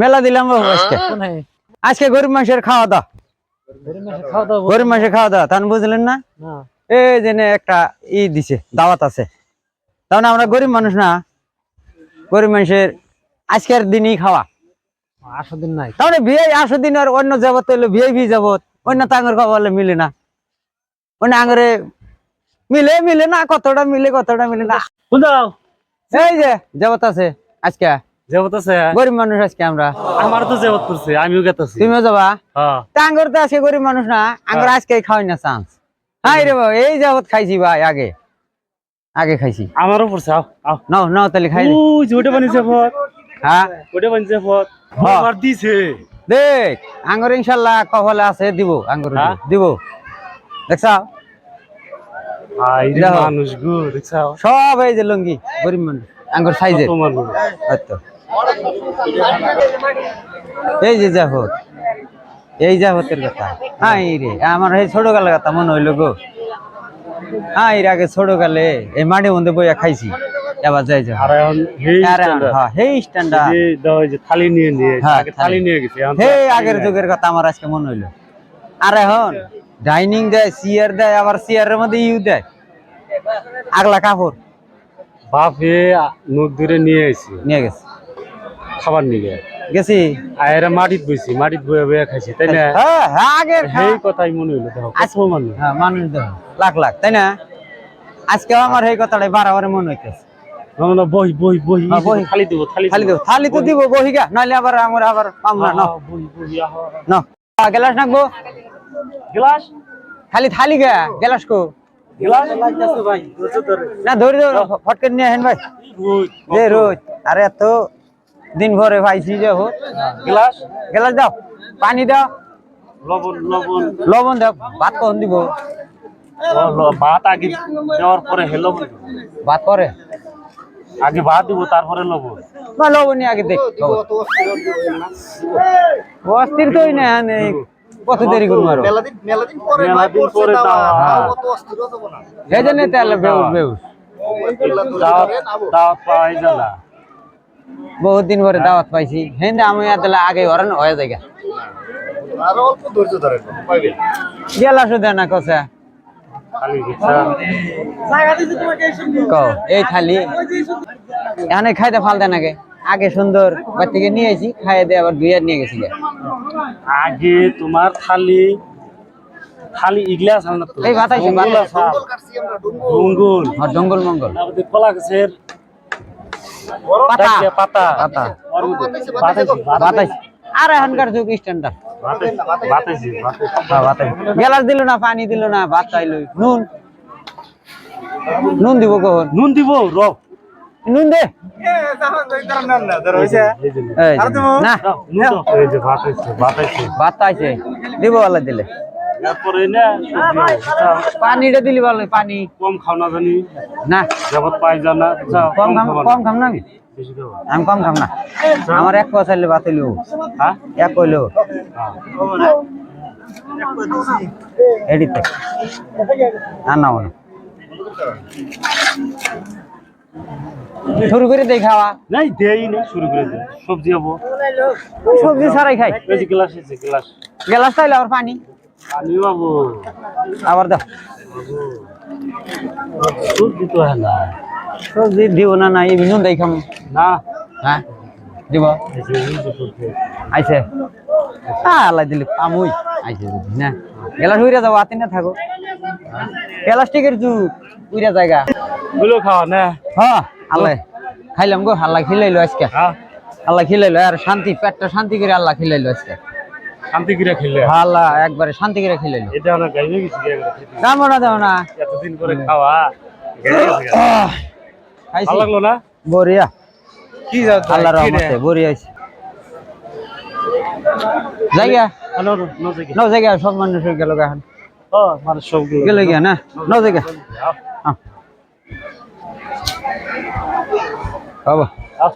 মেলা দিলাম বাবু আজকে। আজকে গরিব মানুষের খাওয়া দাওয়া। গরিব মানুষের খাওয়া দাওয়া গরিব মানুষের খাওয়া দাওয়া তান বুঝলেন না? এই জেনে একটা ই দিছে দাওয়াত আছে। তাহলে আমরা গরিব মানুষ না গরিব মানুষের আজকের দিনই খাওয়া। আসো দিন নাই। তাহলে বিয়ে আসো দিন আর অন্য যাবত হইল বিয়ে ভি যাবত অন্য তাঙ্গর খাওয়া বলে মিলে না। অন্য আঙরে মিলে মিলে না কতটা মিলে কতটা মিলে না। বুঝাও। এই যে যাবত আছে আজকে। জেবত আছে? গরিব মানুষ আজকে আমরা। আমার তো জেবত করছে আমিও গেতাছি। তুমিও যাবা? হ্যাঁ। টাঙ্গর তো আজকে গরিব মানুষ না আঙ্গর আজকে খাওয়াই না চান্স হ্যাঁ রে বাবা এই খাইছি ভাই আগে। আগে খাইছি। আমারও পড়ছে আও আও। নাও নাও তাহলে খাই দে। ওই যে ওটা হ্যাঁ। ওটা হ্যাঁ। আমার দিছে। দেখ আঙ্গর কপালে আছে দিব আঙ্গর। হ্যাঁ? দিব। দেখছা। মানুষ গো দেখছাও? সব এই যে লঙ্গি গরিব মানুষ। আঙ্গুর সাইজের। হয়তো। এই যে জাহত এই জাহতের কথা। হ্যাঁ রে আমার এই ছোট কালের কথা মনে হইল গো। হ্যাঁ এর আগে ছোট কালে এই মাটির মধ্যে বইয়া খাইছি। এবার যাই যাও আর এখন হেই স্ট্যান্ডার্ড যে থালি নিয়ে নিয়ে হ্যাঁ, আগে থালি। নিয়ে গেছে আগের যুগের কথা আমার আজকে মনে হইল। আর এখন ডাইনিং দেয় চেয়ার দেয় আবার চেয়ারের মধ্যে ইউ দেয়। আগলা কাপড়। বাপ মুখ ধরে নিয়ে আইছি। নিয়ে গেছে। খাবার নিয়ে গেছি। আর এরা মাটিত বইছি মাটিত বয়ে বয়ে খাইছি তাই না? হ্যাঁ হ্যাঁ আগের সেই কথাই মনে হইল দেখো কত মানুষ হ্যাঁ মানুষ দেহ লাখ লাখ তাই না? আজকে আমার এই কথাটাই বারবার মনে হইতেছে। আমরা বই বই বই হ্যাঁ, বই। খালি দিব থালি খালি দেবো। থালি তো দিব বহিগা নাহলে আবার আমার আবার পাম না। ন বই বই আহা। ন। গেলাস নাকবো? গ্লাস? খালি থালি গা গেলাস কো। গ্লাস? লাগতেছে ভাই রোজে ধরে। না ধরে ধরে ফটকে নিয়ে হেন ভাই। রোজ যে রোজ। আরে এত দিন ভরে পাইছি যে হোক গ্লাস গেলাস দাও পানি দাও লবণ লবণ লবণ দাও ভাত কখন দিব ভাত আগে দেওয়ার পরে হে লবণ ভাত করে আগে ভাত দিব তারপরে লবণ বা লবণ নিয়ে আগে দেখ অস্থির তোই না হ্যাঁ, কত দেরি করব আরও পরে পরে। হ্যাঁ। না এই জন্য তাহলে বেউস বেউস ওইগুলা ধরে দাওয়াত ধরে পাওয়াই যায় না বহুত দিন পরে দাওয়াত পাইছি। হেন আমি আদলা আগে ওরান হয়ে যায়। আরও অল্প ধৈর্য ধরেন গেলা শুধু না খালি এই খালি এখানে খাইতে ফালতে নাকি আগে। সুন্দর বাড়ি থেকে নিয়ে আসি খাইয়ে দিয়ে আবার দুই নিয়ে গেছি আগে তোমার থালি থালি ইগলা আছে না তো? এই ভাত ডুঙ্গুল ডুঙ্গুল। মঙ্গল। কলা গাছের পাতা। আর এখনকার যুগ স্ট্যান্ডার্ড। গেলাস দিল না পানি দিল না ভাত চাইল নুন। নুন দিব কখন? নুন দিব র নুন দে। না। ভাত আইছে, ভাত আইছে দিব আল্লাহ দিলে। না পানিটা দিলি ভালো পানি। কম খাও না জানি? না। জগৎ পাই যা না? যাও, কম খাম কম খাম না আমি কম খাম না। আমার এক পয়সা চাইলে হ্যাঁ? এক কইলেও হ্যাঁ। এডিতে আর না মনে শুরু করে দেই খাওয়া। নাই দেই না শুরু করে দে। সবজি হব। সবজি ছাড়াই খাই। এই যে গ্লাস আছে গ্লাস। গেলাস চাইলে আবার পানি। আবার দাও। সবজি তো না। সবজি দিব না না এই দেই খাম না। হ্যাঁ দিব। আইছে। হ্যাঁ আল্লাহ দিলে পামুই। আইছে যদি না। গেলাস উইরা যাব আতিন না থাকো। প্লাস্টিকের যুগ উইরা জায়গা। গুলো খাওয়া না। হ্যাঁ আল্লাহ। খাইলাম গো আল্লাহ খিলাইলো আজকে। হ্যাঁ। আল্লাহ খিলাইলো আর শান্তি পেটটা শান্তি করে আল্লাহ খিলাইলো আজকে। শান্তি করে খেলে। আল্লাহ একবারে শান্তি করে খিলাইলো এটা না গাইবে গেছি একবার না দাও না। এতদিন করে খাওয়া ভালো লাগল না? বরিয়া কি যাও আল্লাহ রহমতে বরিয়া আইছে জায়গা? নো জায়গা। ন জায়গা সব মানুষ গেল এখন। ও মানে সবগুলো গেল। গিয়া না? ন জায়গা? আস